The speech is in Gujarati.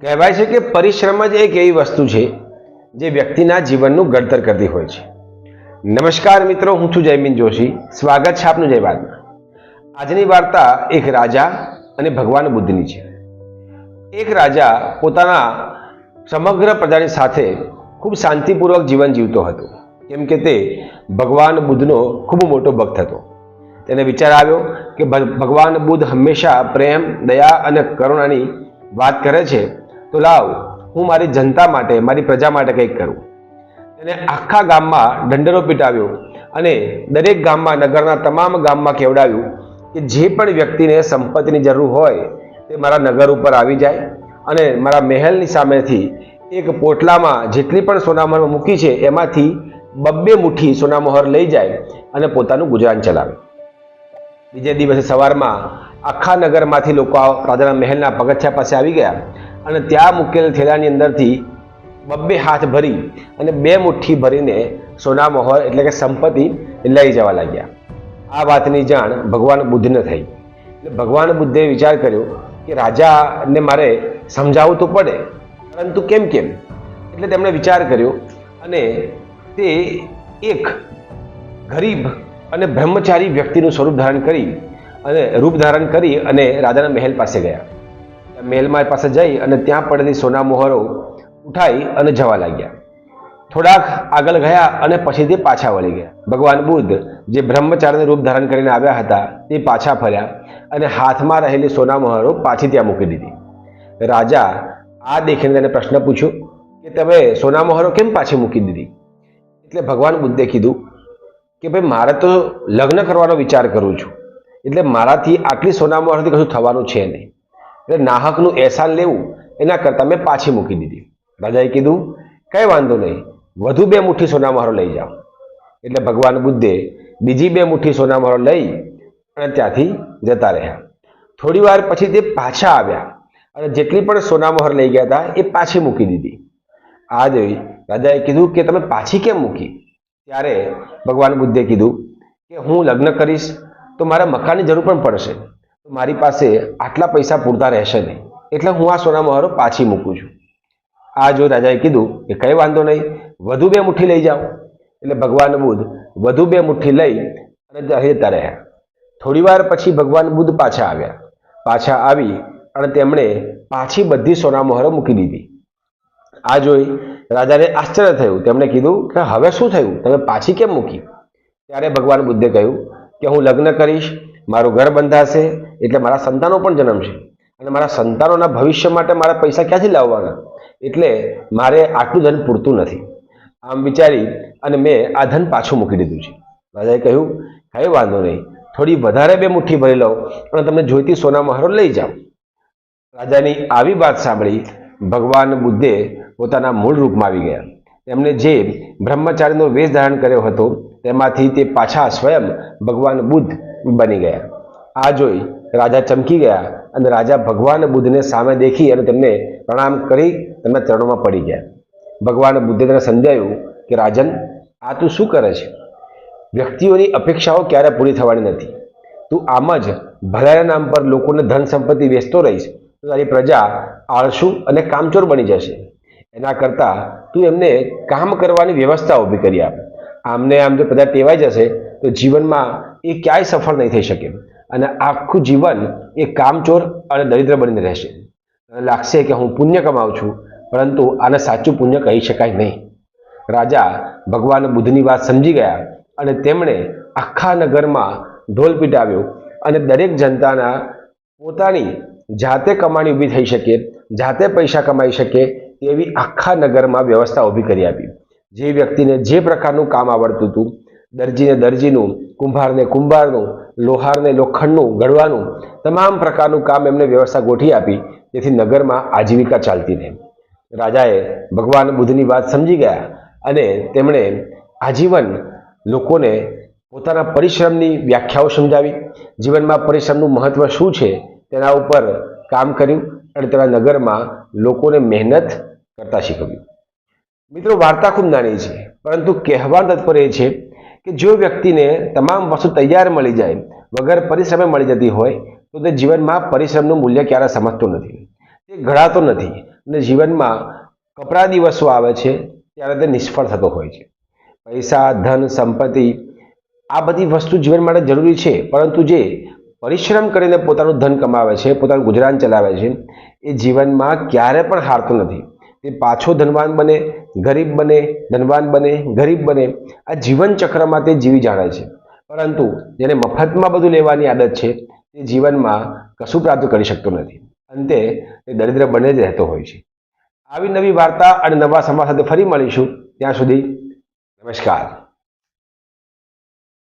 કહેવાય છે કે પરિશ્રમ જ એક એવી વસ્તુ છે જે વ્યક્તિના જીવનનું ઘડતર કરતી હોય છે. નમસ્કાર મિત્રો, હું છું જયમીન જોશી. સ્વાગત છે આપનું જય વાતમાં આજની વાર્તા એક રાજા અને ભગવાન બુદ્ધની છે. એક રાજા પોતાના સમગ્ર પ્રજાની સાથે ખૂબ શાંતિપૂર્વક જીવન જીવતો હતો. કેમ કે તે ભગવાન બુદ્ધનો ખૂબ મોટો ભક્ત હતો. તેને વિચાર આવ્યો કે ભગવાન બુદ્ધ હંમેશા પ્રેમ, દયા અને કરુણાની વાત કરે છે. તો લાવ, હું મારી જનતા માટે, મારી પ્રજા માટે કંઈક કરું. તેને આખા ગામમાં ઢંઢેરો પીટાવ્યો અને દરેક ગામમાં, નગરના તમામ ગામમાં કેવડાવ્યું કે જે પણ વ્યક્તિને સંપત્તિની જરૂર હોય, તે મારા નગર ઉપર આવી જાય અને મારા મહેલની સામેથી એક પોટલામાં જેટલી પણ સોનામહોર મૂકી છે, એમાંથી બબ્બે મુઠ્ઠી સોનામહોર લઈ જાય અને પોતાનું ગુજરાન ચલાવે. બીજે દિવસે સવારમાં આખા નગરમાંથી લોકો રાજાના મહેલના પગથિયા પાસે આવી ગયા. અને ત્યાં મૂકેલ થેલાની અંદરથી બબ્બે હાથ ભરી અને બે મુઠ્ઠી ભરીને સોના મોહર એટલે કે સંપત્તિ લઈ જવા લાગ્યા. આ વાતની જાણ ભગવાન બુદ્ધને થઈ. એટલે ભગવાન બુદ્ધે વિચાર કર્યો કે રાજાને મારે સમજાવવું તો પડે, પરંતુ કેમ કેમ? એટલે તેમણે વિચાર કર્યો અને તે એક ગરીબ અને બ્રહ્મચારી વ્યક્તિનું સ્વરૂપ ધારણ કરી અને રૂપ ધારણ કરી અને રાજાના મહેલ પાસે ગયા. મહેલમાં પાસે જઈ અને ત્યાં પડેલી સોના મોહરો ઉઠાઈ અને જવા લાગ્યા. થોડાક આગળ ગયા અને પછી તે પાછા વળી ગયા. ભગવાન બુદ્ધ જે બ્રહ્મચારીનું રૂપ ધારણ કરીને આવ્યા હતા, તે પાછા ફર્યા અને હાથમાં રહેલી સોના મોહરો પાછી ત્યાં મૂકી દીધી. રાજા આ દેખીને તેને પ્રશ્ન પૂછ્યો કે તમે સોના મોહરો કેમ પાછી મૂકી દીધી? એટલે ભગવાન બુદ્ધે કીધું કે ભાઈ મારે તો લગ્ન કરવાનો વિચાર કરું છું. એટલે મારાથી આટલી સોના મોહરથી કશું થવાનું છે નહીં. એટલે નાહકનું એહસાન લેવું, એના કરતાં મેં પાછી મૂકી દીધી. રાજાએ કીધું, કંઈ વાંધો નહીં, વધુ બે મુઠ્ઠી સોના લઈ જાઓ. એટલે ભગવાન બુદ્ધે બીજી બે મુઠ્ઠી સોના લઈ અને ત્યાંથી જતા રહ્યા. થોડી વાર પછી તે પાછા આવ્યા અને જેટલી પણ સોનામહોર લઈ ગયા હતા, એ પાછી મૂકી દીધી. આ જોઈ રાજાએ કીધું કે, તમે પાછી કેમ મૂકી? ત્યારે ભગવાન બુદ્ધે કીધું કે, હું લગ્ન કરીશ, તો મારે મકાનની જરૂર પણ પડશે. મારી પાસે આટલા પૈસા પૂરતા રહેશે નહીં. એટલે હું આ સોના મહોરો પાછી મૂકું છું. આ જો રાજાએ કીધું કે કંઈ વાંધો નહીં, વધુ બે મુઠ્ઠી લઈ જાઓ. એટલે ભગવાન બુદ્ધ વધુ બે મુઠ્ઠી લઈ અને જતા રહ્યા. થોડી વાર પછી ભગવાન બુદ્ધ પાછા આવ્યા. પાછા આવી અને તેમણે પાછી બધી સોના મહોરો મૂકી દીધી. આ જોઈ રાજાને આશ્ચર્ય થયું. તેમણે કીધું કે હવે શું થયું? તમે પાછી કેમ મૂકી? ત્યારે ભગવાન બુદ્ધે કહ્યું કે હું લગ્ન કરીશ મારું ઘર બંધાશે એટલે મારા સંતાનો પણ જન્મશે. અને મારા સંતાનોના ભવિષ્ય માટે મારા પૈસા ક્યાંથી લાવવાના? એટલે મારે આટલું ધન પૂરતું નથી. આમ વિચારી અને મેં આ ધન પાછું મૂકી દીધું છે. રાજાએ કહ્યું, કંઈ વાંધો નહીં. થોડી વધારે બે મુઠ્ઠી ભરી લઉં અને તમને જોઈતી સોના મહારો લઈ જાઓ. રાજાની આવી વાત સાંભળી ભગવાન બુદ્ધે પોતાના મૂળ રૂપમાં આવી ગયા. તેમણે જે બ્રહ્મચારીનો વેશ ધારણ કર્યો હતો, તેમાંથી તે પાછા સ્વયં ભગવાન બુદ્ધ બની ગયા. આ જોઈ રાજા ચમકી ગયા અને રાજા ભગવાન બુદ્ધને સામે દેખી અને તેમને પ્રણામ કરી તેમના ચરણોમાં પડી ગયા. ભગવાન બુદ્ધે તેને સમજાયું કે, રાજન, આ તું શું કરે છે? વ્યક્તિઓની અપેક્ષાઓ ક્યારે પૂરી થવાની નથી. તું આમ જ ભલાયા નામ પર લોકોને ધન સંપત્તિ વેચતો રહીશ, તો તારી પ્રજા આળસુ અને કામચોર બની જશે. એના કરતાં તું એમને કામ કરવાની વ્યવસ્થા ઊભી કરી આપ. આમને આમ જો પ્રજા ટેવાઈ જશે, તો જીવનમાં એ ક્યાંય સફળ નહીં થઈ શકે. અને આખું જીવન એ કામચોર અને દરિદ્ર બનીને રહેશે. લાગશે કે હું પુણ્ય કમાઉં છું, પરંતુ આને સાચું પુણ્ય કહી શકાય નહીં. રાજા ભગવાન બુદ્ધની વાત સમજી ગયા અને તેમણે આખા નગરમાં ઢોલ પીટાવ્યો અને દરેક જનતાના પોતાની જાતે કમાણી ઊભી થઈ શકે, જાતે પૈસા કમાઈ શકે તેવી આખા નગરમાં વ્યવસ્થા ઊભી કરી આપી. જે વ્યક્તિને જે પ્રકારનું કામ આવડતું હતું દરજીને દરજીનું, કુંભારને કુંભારનું, લોહારને લોખંડનું, ગળવાનું, તમામ પ્રકારનું કામ એમને વ્યવસ્થા ગોઠવી આપી. જેથી નગરમાં આજીવિકા ચાલતી રહે. રાજાએ ભગવાન બુદ્ધની વાત સમજી ગયા અને તેમણે આજીવન લોકોને પોતાના પરિશ્રમની વ્યાખ્યાઓ સમજાવી. જીવનમાં પરિશ્રમનું મહત્ત્વ શું છે તેના ઉપર કામ કર્યું અને તેના નગરમાં લોકોને મહેનત કરતા શીખવ્યું. મિત્રો, વાર્તા ખૂબ નાની છે, પરંતુ કહેવા તત્પર એ છે કે જો વ્યક્તિને તમામ વસ્તુ તૈયાર મળી જાય, વગર પરિશ્રમે મળી જતી હોય, તો તે જીવનમાં પરિશ્રમનું મૂલ્ય ક્યારે સમજતો નથી. તે ઘડાતો નથી અને જીવનમાં કપરા દિવસો આવે છે ત્યારે તે નિષ્ફળ થતો હોય છે. પૈસા, ધન, સંપત્તિ, આ બધી વસ્તુ જીવન માટે જરૂરી છે, પરંતુ જે પરિશ્રમ કરીને પોતાનું ધન કમાવે છે, પોતાનું ગુજરાન ચલાવે છે, એ જીવનમાં ક્યારે પણ હારતો નથી. તે પાછો ધનવાન બને, ગરીબ બને, ધનવાન બને, ગરીબ બને. આ જીવન ચક્રમાં તે જીવી જાણે છે. પરંતુ જેને મફતમાં બધું લેવાની આદત છે, તે જીવનમાં કશું પ્રાપ્ત કરી શકતો નથી. અંતે તે દરિદ્ર બને જ રહેતો હોય છે. આવી નવી વાર્તા અને નવા સમાજ સાથે ફરી મળીશું. ત્યાં સુધી નમસ્કાર.